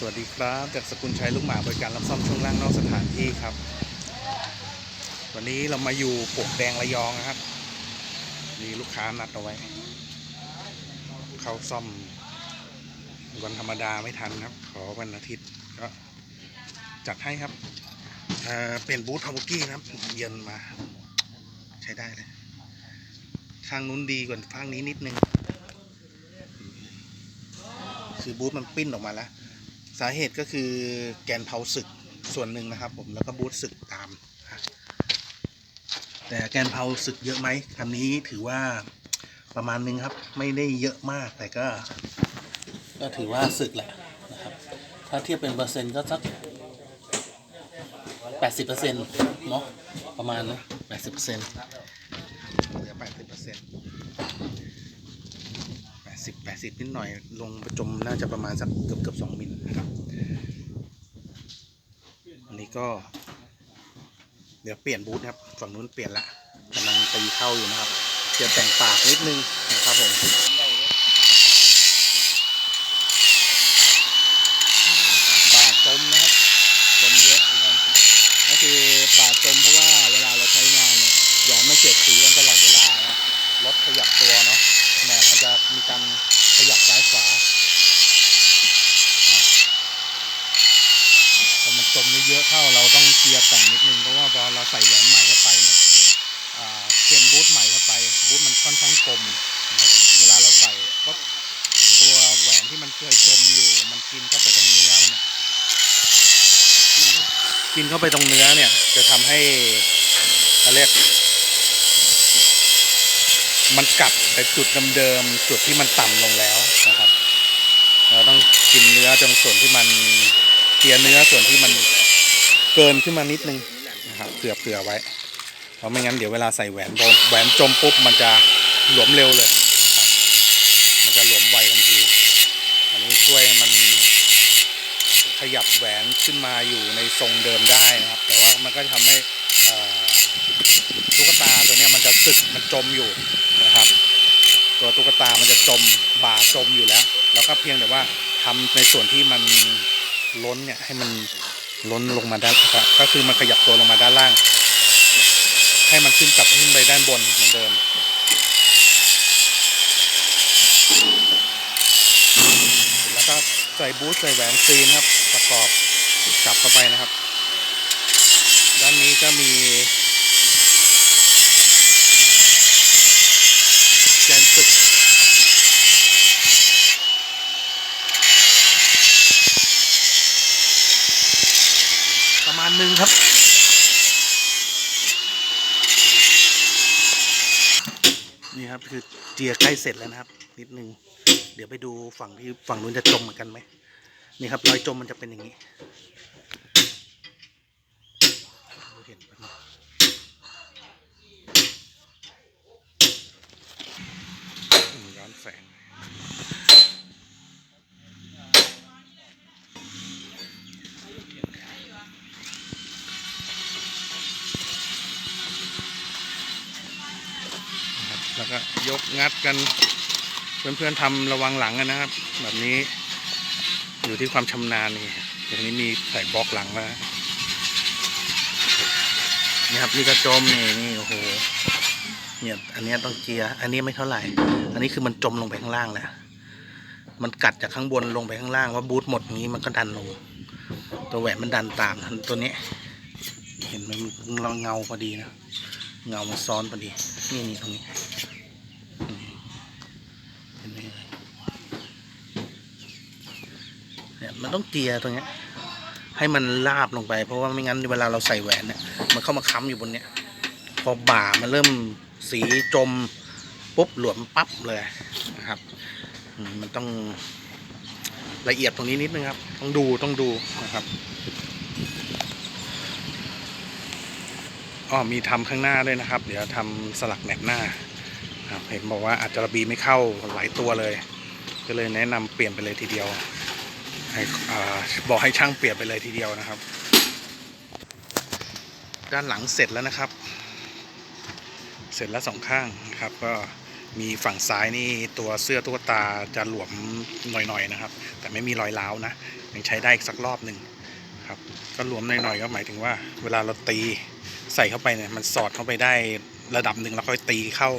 สวัสดีครับจากสกุลชัยลูกหมาบริการรับซ่อมช่วงล่างนอกสถานที่ครับ วันนี้เรามาอยู่ปกแดงระยองนะครับ มีลูกค้านัดเอาไว้ เขาซ่อมวันธรรมดาไม่ทันครับ ขอวันอาทิตย์ก็จัดให้ครับเเป็นบูธฮาวกี้นะครับ เย็นมา ใช้ได้เลยข้างนู้นดีกว่าข้างนี้นิดนึงคือบูธมันปิ้นออกมาแล้ว สาเหตุก็คือแกนเผาศึกส่วนหนึ่งนะครับ ผมแล้วก็บูธศึกตาม แต่แกนเผาศึกเยอะไหมคันนี้ถือว่าประมาณนึงครับ ไม่ได้เยอะมากแต่ก็ ก็ถือว่าศึกแหละนะครับ ถ้าเทียบเป็นเปอร์เซ็นต์ก็สักแปดสิบเปอร์เซ็นต์เนาะประมาณนะแปดสิบเปอร์เซ็นต์เหลือแปดสิบเปอร์เซ็นต์ แปด สิบนิดหน่อย ลงประจมน่าจะประมาณสักเกือบเกือบสองมิลนะครับอันนี้ก็ เดี๋ยวเปลี่ยนบูธครับ ฝั่งนู้นเปลี่ยนละกำลังตีเข้าอยู่นะครับเตรียมแต่งปากนิดนึงนะครับผมบาดจมนะครับจมเยอะเหมือนกันก็คือบาดจมเพราะว่าเวลาเราใช้งานเนี่ยอย่าไม่เสียดสีกันตลอดเวลานะรถขยับตัวเนาะแหนบมันจะมีการ ขยับซ้ายขวาพอมันจมเยอะเข้าเราต้องเคลียร์แต่งนิดนึงเพราะว่าพอเราใส่แหวนใหม่เข้าไปเนี่ยเปลี่ยนบูทใหม่เข้าไปบูทมันค่อนข้างกลมนะเวลาเราใส่ก็ตัวแหวนที่มันเคยจมอยู่มันกินเข้าไปตรงเนื้อมันกินเข้าไปตรงเนื้อเนี่ยจะทำให้เขาเรียก มันกัดไปจุดเดิมๆจุดที่มันต่ำลงแล้วนะครับ เราต้องกินเนื้อจนส่วนที่มันเกียเนื้อส่วนที่มันเกินขึ้นมานิดนึงนะครับเผื่อเผื่อไว้ เพราะไม่งั้นเดี๋ยวเวลาใส่แหวนพอแหวนจมปุ๊บมันจะหลวมเร็วเลยนะครับมันจะหลวมไวทันทีอันนี้ช่วยให้มันขยับแหวนขึ้นมาอยู่ในทรงเดิมได้นะครับ แต่ว่ามันก็จะทำให้ตุ๊กตาตัวนี้มันจะสึกมันจมอยู่ ตัวตุ๊กตามันจะจมบ่าจมอยู่แล้ว แล้วก็เพียงแต่ว่าทำในส่วนที่มันล้นเนี่ยให้มันล้นลงมาด้านก็คือมันขยับตัวลงมาด้านล่าง ให้มันขึ้นกลับขึ้นไปด้านบนเหมือนเดิมแล้วก็ใส่บูทใส่แหวนซีนครับประกอบกลับเข้าไปนะครับ ด้านนี้ก็มี แกนศึกประมาณหนึ่งครับ ครับ คือเจียใกล้เสร็จแล้วนะครับ นิดนึง เดี๋ยวไปดูฝั่งที่ฝั่งนู้นจะจมเหมือนกันไหมนี่ครับรอยจมมันจะเป็นอย่างนี้เห็นไหมอืม แล้วก็ยกงัดกัน เพื่อนๆทำระวังหลังกันนะครับ แบบนี้อยู่ที่ความชำนาญนี่อย่างนี้มีใส่บล็อกหลังแล้วนี่ครับนี่กระจมนี่นี่โอ้โหเนี่ยอันนี้ต้องเจียร์อันนี้ไม่เท่าไหร่ อันนี้คือมันจมลงไปข้างล่างแหล้วมันกัดจากข้างบนลงไปข้างล่างว่าบูทหมดนี้มันก็ดันลง ตัวแหวนมันดันตามตัวนี้ เห็นมันเราเงาพอดีนะเงามันซ้อนพอดี นี่นี่ตรงนี้อืมเห็นไหมเอ่ย เนี่ยมันต้องเจียตรงเนี้ยให้มันลาบลงไป เพราะว่าไม่งั้นเวลาเราใส่แหวนเนี่ยมันเข้ามาค้ำอยู่บนเนี้ยพอบ่ามันเริ่มสีจมปุ๊บหลวมปั๊บเลยนะครับมันต้องละเอียดตรงนี้นิดนึงครับ ต้องดูต้องดูนะครับอ๋อมีทำข้างหน้าด้วยนะครับ เดี๋ยวทำสลักแหนบหน้าครับเห็นบอกว่าอาจจะระบีไม่เข้าหลายตัวเลย ก็เลยแนะนำเปลี่ยนไปเลยทีเดียว ให้บอกให้ช่างเปลี่ยนไปเลยทีเดียวนะครับ ด้านหลังเสร็จแล้วนะครับ เสร็จแล้วสองข้างนะครับ ก็มีฝั่งซ้ายนี่ตัวเสื้อตุ๊กตาจะหลวมหน่อยๆนะครับ แต่ไม่มีรอยร้าวนะยังใช้ได้อีกสักรอบหนึ่งครับก็หลวมหน่อยๆก็หมายถึงว่า เวลาเราตีใส่เข้าไปเนี่ยมันสอดเข้าไปได้ระดับหนึ่งแล้วค่อยตีเข้า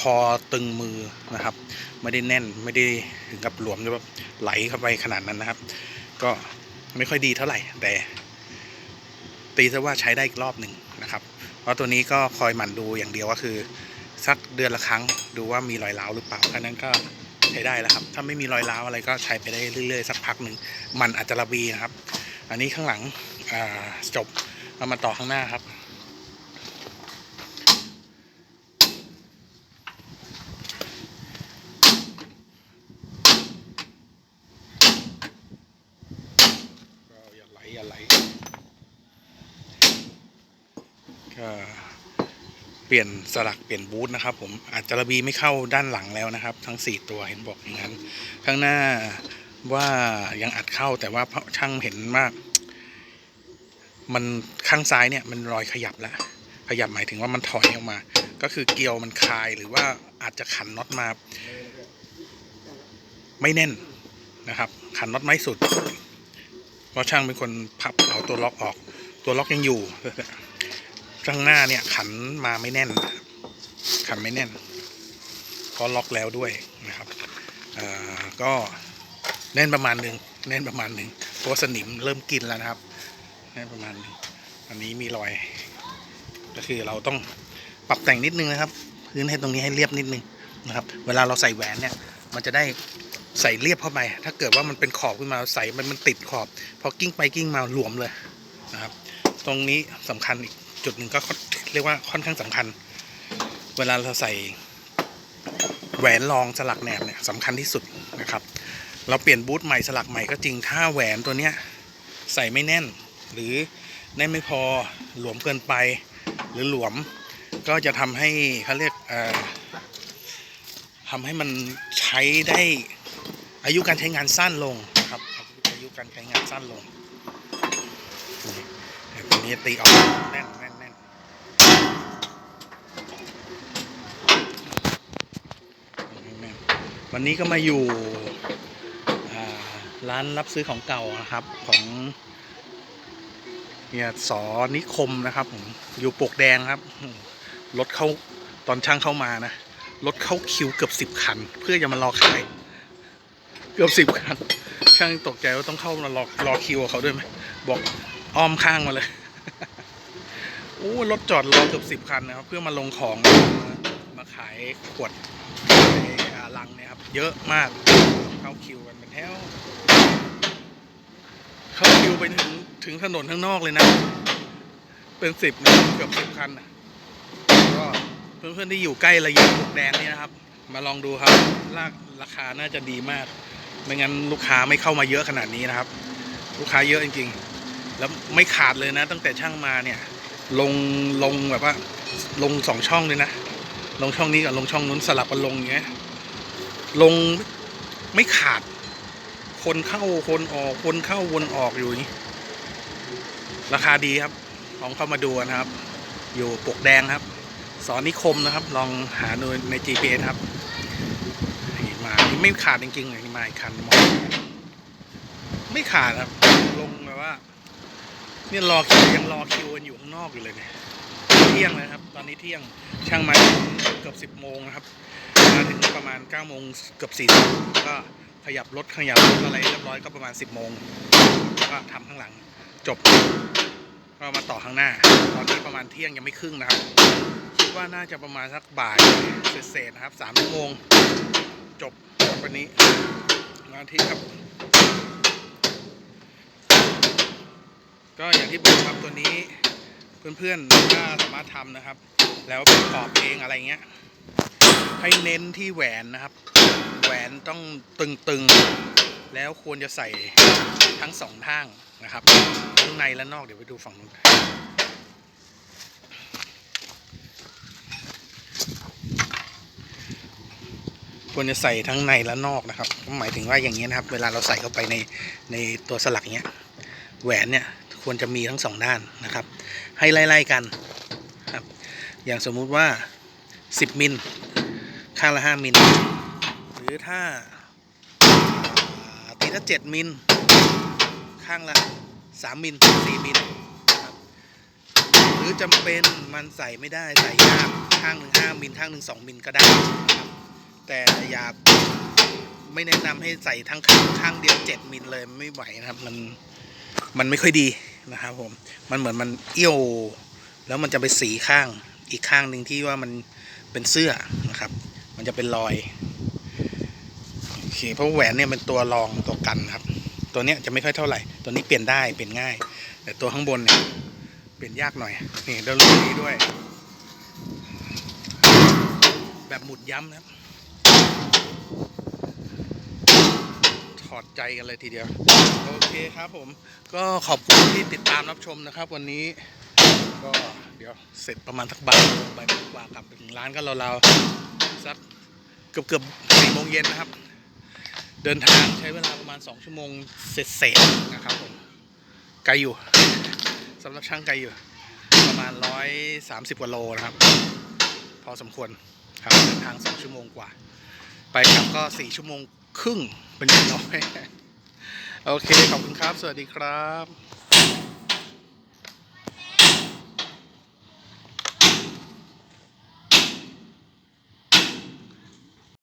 พอตึงมือนะครับ ไม่ได้แน่นไม่ได้ถึงกับหลวมหรือแบบไหลเข้าไปขนาดนั้นนะครับ ก็ไม่ค่อยดีเท่าไหร่ แต่ตีซะว่าใช้ได้อีกรอบหนึ่งนะครับ เพราะตัวนี้ก็คอยหมั่นดูอย่างเดียวก็คือ สักเดือนละครั้งดูว่ามีรอยร้าวหรือเปล่าแค่นั้นก็ใช้ได้แล้วครับ ถ้าไม่มีรอยร้าวอะไรก็ใช้ไปได้เรื่อยๆ สักพักหนึ่งมันอาจจะระบีนะครับ อันนี้ข้างหลังจบเรามาต่อข้างหน้าครับ ก็ อย่าไหลอย่าไหลก็เปลี่ยนสลักเปลี่ยนบูธนะครับ ผมอาจจะระบีไม่เข้าด้านหลังแล้วนะครับ ทั้ง 4 ตัวเห็นบอกอย่างนั้น ข้างหน้าว่ายังอัดเข้าแต่ว่าช่างเห็นว่ามันข้างซ้ายเนี่ยมันรอยขยับแล้วขยับหมายถึงว่ามันถอยออกมา ก็คือเกลียวมันคลายหรือว่าอาจจะขันน็อตมา ไม่แน่นนะครับ ขันน็อตไม่สุด เพราะช่างเป็นคนพับเอาตัวล็อกออก ตัวล็อกยังอยู่ข้างหน้าเนี่ยขันมาไม่แน่น ขันไม่แน่นเพราะล็อกแล้วด้วยนะครับก็แน่นประมาณหนึ่งแน่นประมาณหนึ่งเพราะว่าสนิมเริ่มกินแล้วนะครับแน่นประมาณหนึ่งอันนี้มีรอย ก็คือเราต้องปรับแต่งนิดนึงนะครับ พื้นให้ตรงนี้ให้เรียบนิดนึงนะครับ เวลาเราใส่แหวนเนี่ย มันจะได้ ใส่เรียบเข้าไป ถ้าเกิดว่ามันเป็นขอบขึ้นมาใส่มันมันติดขอบ พอกิ้งไปกิ้งมาหลวมเลยนะครับ ตรงนี้สำคัญอีกจุดหนึ่งก็เรียกว่าค่อนข้างสำคัญ เวลาเราใส่แหวนรองสลักแหนบเนี่ยสำคัญที่สุดนะครับ เราเปลี่ยนบูทใหม่สลักใหม่ก็จริงถ้าแหวนตัวเนี้ยใส่ไม่แน่น หรือแน่นไม่พอหลวมเกินไป หรือหลวมก็จะทำให้เขาเรียกทำให้มันใช้ได้ อายุการใช้งานสั้นลงนะครับ อายุการใช้งานสั้นลงนี่ตัวนี้ตีออกแน่นแน่นแน่นวันนี้ก็มาอยู่ร้านรับซื้อของเก่านะครับของเนี่ยสอนิคมนะครับผมอยู่ปกแดงครับรถเข้าตอนช่างเข้ามานะรถเข้าคิวเกือบสิบคัน เพื่อจะมารอขาย เกือบสิบคันช่างตกใจว่าต้องเข้ามารอรอคิวเขาด้วยไหมบอกอ้อมข้างมาเลยโอ้รถจอดรอเกือบสิบคันนะครับเพื่อมาลงของมาขายขวดในลังเนี่ยครับเยอะมากเข้าคิวกันเป็นแถวเข้าคิวไปถึงถึงถนนข้างนอกเลยนะ เป็นสิบนะเกือบสิบคันนะก็เพื่อนๆที่อยู่ใกล้ระยองปลวกแดงนี่นะครับ มาลองดูครับ ราราคาน่าจะดีมาก ไม่งั้นลูกค้าไม่เข้ามาเยอะขนาดนี้นะครับ ลูกค้าเยอะจริง ๆ แล้วไม่ขาดเลยนะ ตั้งแต่ช่างมาเนี่ย ลงลงแบบว่า ลงสองช่องเลยนะ ลงช่องนี้กับลงช่องนู้นสลับกันลงอย่างเงี้ยลงไม่ขาด คนเข้าคนออกคนเข้าวนออกอยู่นี้ราคาดีครับลองเข้ามาดูนะครับ อยู่ปกแดงครับ สอนนิคมนะครับ ลองหาดูใน GPS ครับ ไม่ขาดจริงๆเลยนี่มาอีกคันมองไม่ขาดครับลงแบบว่า เนี่ยรอคิวยังรอคิวกันอยู่ข้างนอกอยู่เลยเนี่ยเที่ยงเลยครับ ตอนนี้เที่ยงช่างมาเกือบสิบโมงนะครับมาถึงประมาณเก้าโมงเกือบสี่ก็ขยับรถขยับรถอะไรเรียบร้อยก็ประมาณสิบโมงก็ทำข้างหลังจบก็มาต่อข้างหน้า ตอนนี้ประมาณเที่ยงยังไม่ครึ่งนะครับคิดว่าน่าจะประมาณสักบ่ายเศษๆนะครับสามชั่วโมงจบ วันนี้วันอาทิตย์ครับ ก็อย่างที่บอกครับตัวนี้เพื่อนๆถ้าสามารถทำนะครับ แล้วประกอบเองอะไรเงี้ย ให้เน้นที่แหวนนะครับ แหวนต้องตึงๆ แล้วควรจะใส่ทั้งสองทางนะครับ ทั้งในและนอกเดี๋ยวไปดูฝั่งนู้น ควรจะใส่ทั้งในและนอกนะครับหมายถึงว่าอย่างนี้นะครับ เวลาเราใส่เข้าไปในในตัวสลักเงี้ยแหวนเนี่ยควรจะมีทั้งสองด้านนะครับ ให้ไล่ๆกันครับ อย่างสมมุติว่า 10 มิลข้างละห้ามิลหรือถ้าอ่าตีถ้าเจ็ดมิลข้างละสามมิลสี่มิลครับหรือจำเป็นมันใส่ไม่ได้ใส่ยากข้างหนึ่งห้ามิลข้างหนึ่งสองมิลก็ได้นะครับ แต่อยากไม่แนะนำให้ใส่ทั้งข้างข้างเดียวเจ็ดมิลเลยไม่ไหวนะครับ มันมันไม่ค่อยดีนะครับผมมันเหมือนมันเอี้ยวแล้วมันจะไปสีข้างอีกข้างหนึ่งที่ว่ามันเป็นเสื้อนะครับ มันจะเป็นรอยโอเคเพราะแหวนเนี่ยเป็นตัวรองตัวกันครับ ตัวเนี้ยจะไม่ค่อยเท่าไหร่ ตัวนี้เปลี่ยนได้เปลี่ยนง่าย แต่ตัวข้างบนเนี่ยเปลี่ยนยากหน่อยนี่แล้วรุ่นนี้ด้วย แบบหมุดย้ำนะครับ ถอดใจกันเลยทีเดียว โอเคครับผม ก็ขอบคุณที่ติดตามรับชมนะครับ วันนี้ ก็เดี๋ยวเสร็จประมาณสักบ่ายโมงบ่ายโมงกว่ากลับไปถึงร้านก็ราวๆสักเกือบเกือบสี่โมงเย็นนะครับ เดินทางใช้เวลาประมาณ2ชั่วโมงเสร็จเสร็จๆนะครับผมไกลอยู่สำหรับช่างไกลอยู่ ประมาณ130กว่าโลนะครับ พอสมควรครับเดินทาง2ชั่วโมงกว่า ไปกลับก็4ชั่วโมงครึ่งเป็นอย่างน้อย โอเค ขอบคุณครับ สวัสดีครับ